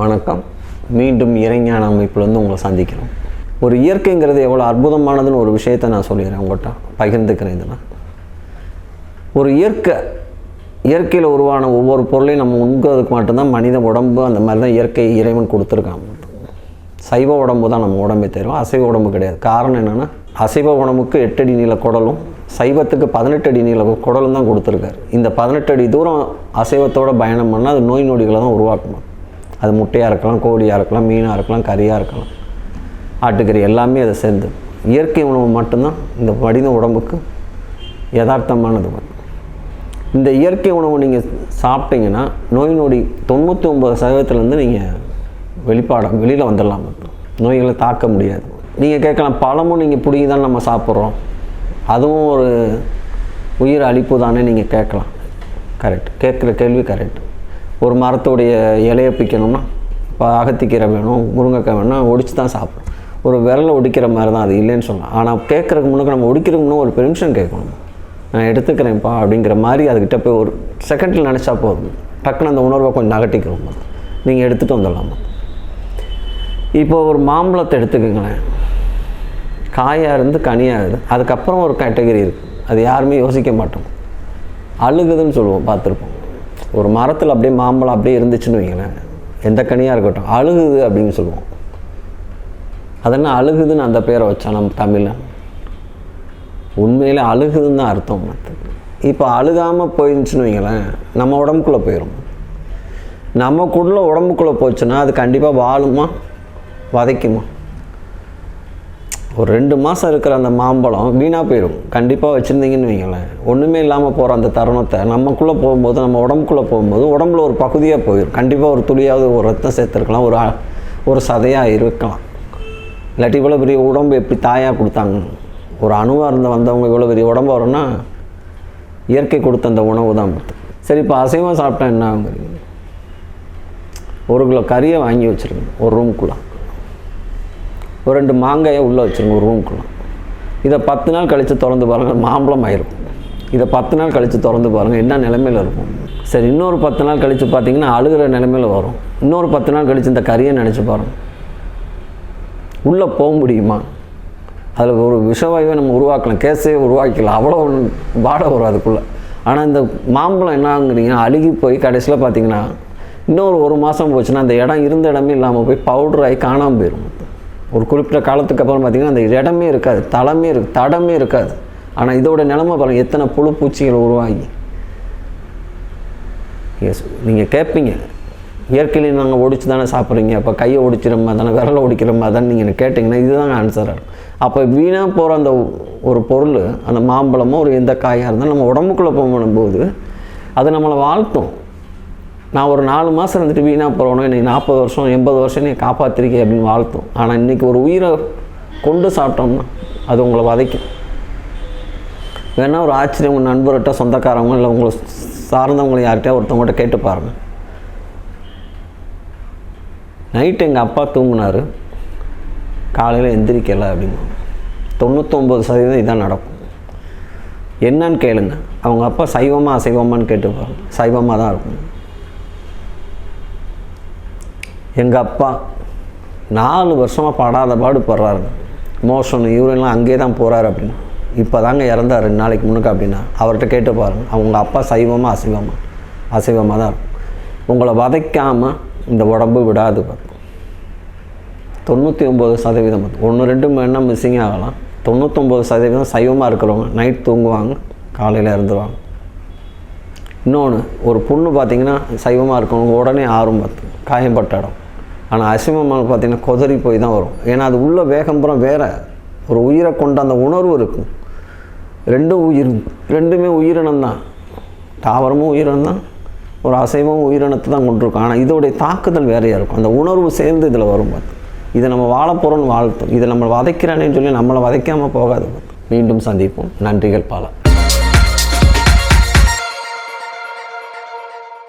வணக்கம். மீண்டும் இறைஞான அமைப்புலேருந்து உங்களை சந்திக்கிறோம். ஒரு இயற்கைங்கிறது எவ்வளோ அற்புதமானதுன்னு ஒரு விஷயத்தை நான் சொல்லிடுறேன் உங்கள்கிட்ட பகிர்ந்துக்கிறேன் இதெல்லாம் ஒரு இயற்கை இயற்கையில் உருவான ஒவ்வொரு பொருளையும் நம்ம உண்கிறதுக்கு மட்டும்தான் மனித உடம்பு அந்த மாதிரி தான் இயற்கை இறைவன் கொடுத்துருக்கான். சைவ உடம்பு தான் நம்ம உடம்பே தெரியும் அசைவ உடம்பு கிடையாது. காரணம் என்னென்னா அசைவ உடம்புக்கு எட்டு அடி நீள குடலும் சைவத்துக்கு பதினெட்டு அடி நீள குடலும் தான் கொடுத்துருக்காரு. இந்த பதினெட்டு அடி தூரம் அசைவத்தோட பயணம் பண்ணால் அது நோய் நொடிகளை தான் உருவாக்கணும் அது முட்டையாக இருக்கலாம் கோழியாக இருக்கலாம் மீனாக இருக்கலாம் கறியாக இருக்கலாம். ஆட்டுக்கறி எல்லாமே அதை சேர்ந்து. இயற்கை உணவு மட்டும்தான் இந்த மனித உடம்புக்கு யதார்த்தமானது. இந்த இயற்கை உணவு நீங்கள் சாப்பிட்டீங்கன்னா நோய் நொடி தொண்ணூற்றி ஒம்பது சதவீதத்துலேருந்து நீங்கள் வெளிப்பாடம் வெளியில் வந்துடலாம். நோய்களை தாக்க முடியாது. நீங்கள் கேட்கலாம் பழமும் நீங்கள் பிடிங்கி தான் நம்ம சாப்பிட்றோம். அதுவும் ஒரு உயிர் அழிப்பு தானே நீங்கள் கேட்கலாம். கரெக்ட் கேட்குற கேள்வி கரெக்ட் ஒரு மரத்துடைய இலையை பிக்கணும்னா இப்போ அகத்திக்கீரை வேணும் முருங்கைக்காய் வேணும் ஒடிச்சு தான் சாப்பிடும் ஒரு விரலை ஒடிக்கிற மாதிரி தான் அது இல்லைன்னு சொல்லலாம் ஆனால் கேட்குறதுக்கு முன்னாடி நம்ம ஒடிக்கிறதுக்கு முன்னே ஒரு பெர்மிஷன் கேட்கணும். நான் எடுத்துக்கிறேன்ப்பா அப்படிங்கிற மாதிரி அதுக்கிட்ட போய் ஒரு செகண்டில் நினச்சா போதும். டக்குன்னு அந்த உணர்வை கொஞ்சம் நகட்டிக்கிறோம் நீங்கள் எடுத்துகிட்டு வந்துடலாமா? இப்போ ஒரு மாம்பழத்தை எடுத்துக்கோங்களேன். காயாக இருந்து கனியாகுது அதுக்கப்புறம் ஒரு கேட்டகரி இருக்குது அது யாருமே யோசிக்க மாட்டோம். அழுகுதுன்னு சொல்லுவோம் பார்த்துருப்போம். ஒரு மரத்தில் அப்படியே மாம்பழம் அப்படியே இருந்துச்சுன்னு வைங்களேன். எந்த கனியாக இருக்கட்டும். அழுகுது அப்படின்னு சொல்லுவோம். அதென்ன அழுகுதுன்னு அந்த பேரை வச்சா நம்ம தமிழில்? உண்மையில் அழுகுதுன்னு தான் அர்த்தம். இப்போ அழுகாமல் போயிருந்துச்சுன்னு வைங்களேன் நம்ம உடம்புக்குள்ளே போயிடும் நமக்குள்ள உடம்புக்குள்ளே போச்சுன்னா அது கண்டிப்பாக வாழுமா? வதைக்குமா? ஒரு ரெண்டு மாதம் இருக்கிற அந்த மாம்பழம் வீணாக போயிடும் கண்டிப்பாக வச்சுருந்தீங்கன்னு வைங்களேன். ஒன்றுமே இல்லாமல் போகிற அந்த தருணத்தை நமக்குள்ளே போகும்போது நம்ம உடம்புக்குள்ளே போகும்போது உடம்புல ஒரு பகுதியாக போயிடும் கண்டிப்பாக ஒரு துளியாவது ஒரு ரத்தம் சேர்த்துருக்கலாம். ஒரு ஒரு சதையாக இருக்கலாம். இல்லாட்டி இவ்வளோ பெரிய உடம்பு எப்படி தாயாக கொடுத்தாங்க? ஒரு அணுவாக இருந்த வந்தவங்க இவ்வளோ பெரிய உடம்பு வரும்னா இயற்கை கொடுத்த அந்த உணவு தான். சரி இப்போ அசைவம் சாப்பிட்டா என்ன ஆகுங்கிறீங்க ஒரு கிலோ கறியை வாங்கி வச்சுருங்க ஒரு ரூம்குள்ளே ஒரு ரெண்டு மாங்காயை உள்ளே வச்சுருங்க ஒரு ரூம்குள்ளே. இதை பத்து நாள் கழித்து திறந்து பாருங்கள் மாம்பழம் ஆயிரும். இதை பத்து நாள் கழித்து திறந்து பாருங்கள் என்ன நிலைமையில் இருக்கும். சரி இன்னொரு பத்து நாள் கழித்து பார்த்தீங்கன்னா அழுகிற நிலைமையில் வரும். இன்னொரு பத்து நாள் கழித்து இந்த கறியை நினச்சி பாருங்கள் உள்ளே போக முடியுமா? அதில் ஒரு விஷவாயுவை நம்ம உருவாக்கலாம் கேஸே உருவாக்கலாம் அவ்வளோ வாட வரும் அதுக்குள்ளே. ஆனால் இந்த மாம்பழம் என்ன ஆகுங்கிறீங்கன்னா அழுகி போய் கடைசியில் பார்த்தீங்கன்னா இன்னொரு ஒரு மாதம் போச்சுன்னா அந்த இடம் இருந்த இடமே இல்லாமல் போய் பவுடர் ஆகி காணாமல் போயிடும் ஒரு குறிப்பிட்ட காலத்துக்கு அப்புறம் பார்த்திங்கன்னா அந்த இடமே இருக்காது தளமே இருக்கு தடமே இருக்காது. ஆனால் இதோட நிலமை பாருங்கள் எத்தனை புழு பூச்சிகள் உருவாகி. எஸ் நீங்கள் கேட்பீங்க இயற்கையில நாங்கள் ஒடிச்சு தானே சாப்பிட்றீங்க அப்போ கையை ஒடிக்கிற தானே விரலை ஒடிக்கிற தானே நீங்கள் கேட்டிங்கன்னா இதுதான் ஆன்சராக இருக்கும் அப்போ வீணாக போகிற அந்த ஒரு பொருள் அந்த மாம்பழமோ ஒரு எந்த காயாக இருந்தாலும் நம்ம உடம்புக்குள்ளே போகும்போது அது நம்மளை வாழ்த்தும். நான் ஒரு நாலு மாதம் இருந்துட்டு வீணாக போகிறவனும் இன்னைக்கு நாற்பது வருஷம் எண்பது வருஷம் நீ காப்பாற்றிருக்கே அப்படின்னு வாழ்த்தும். ஆனால் இன்றைக்கி ஒரு உயிரை கொண்டு சாப்பிட்டோம்னா அது உங்களை வதைக்கும். வேணால் ஒரு ஆச்சரியம் உங்கள் நண்பர்கிட்ட சொந்தக்காரவங்க இல்லை உங்களை சார்ந்தவங்களை யார்கிட்டயா ஒருத்தவங்கள்ட்ட கேட்டு பாருங்கள் நைட்டு எங்கள் அப்பா தூங்கினார். காலையில் எந்திரிக்கலை அப்படின்னு. தொண்ணூத்தொம்பது சதவீதம் இதான் நடக்கும். என்னன்னு கேளுங்க. அவங்க அப்பா சைவமா அசைவமான்னு கேட்டு பாருங்க. சைவமாக தான் இருக்கும். எங்கள் அப்பா நாலு வருஷமாக படாத பாடு படுறாருங்க மோஷன் யூரின்லாம் அங்கேயே தான் போகிறாரு அப்படின்னு. இப்போ தாங்க இறந்தார் ரெண்டு நாளைக்கு முன்னுக்கு அப்படின்னா. அவர்கிட்ட கேட்டு பாருங்க. அவங்க அப்பா சைவமாக அசைவமாக அசைவமாக தான் இருக்கும். உங்களை வதைக்காமல் இந்த உடம்பு விடாது பார்க்கும் தொண்ணூற்றி ஒம்பது சதவீதம் ஒன்று ரெண்டு மணி நேரம் மிஸ்ஸிங் ஆகலாம். தொண்ணூற்றொம்பது சதவீதம் சைவமாக இருக்கிறவங்க நைட் தூங்குவாங்க காலையில் இறந்துருவாங்க இன்னொன்று ஒரு பொண்ணு பார்த்தீங்கன்னா சைவமாக இருக்கவங்க உடனே ஆறும் பார்த்து காயம்பட்ட இடம். ஆனால் அசைவமாக பார்த்தீங்கன்னா கொதறி போய் தான் வரும். ஏன்னா அது உள்ள வேகம்புறம் வேறு. ஒரு உயிரை கொண்ட அந்த உணர்வு இருக்கும். ரெண்டும் உயிர் ரெண்டுமே உயிரினம் தான். தாவரமும் உயிரினம் தான். ஒரு அசைவம் உயிரினத்தை தான் கொண்டிருக்கும். ஆனால் இதோடைய தாக்குதல் வேறையாக இருக்கும். அந்த உணர்வு சேர்ந்து இதில் வரும் பார்த்து இதை நம்ம வாழப்போகிறோன்னு வாழ்த்தும். இதை நம்ம வதைக்கிறானேன்னு சொல்லி நம்மளை வதைக்காமல் போகாது மீண்டும் சந்திப்போம். நன்றிகள் பல.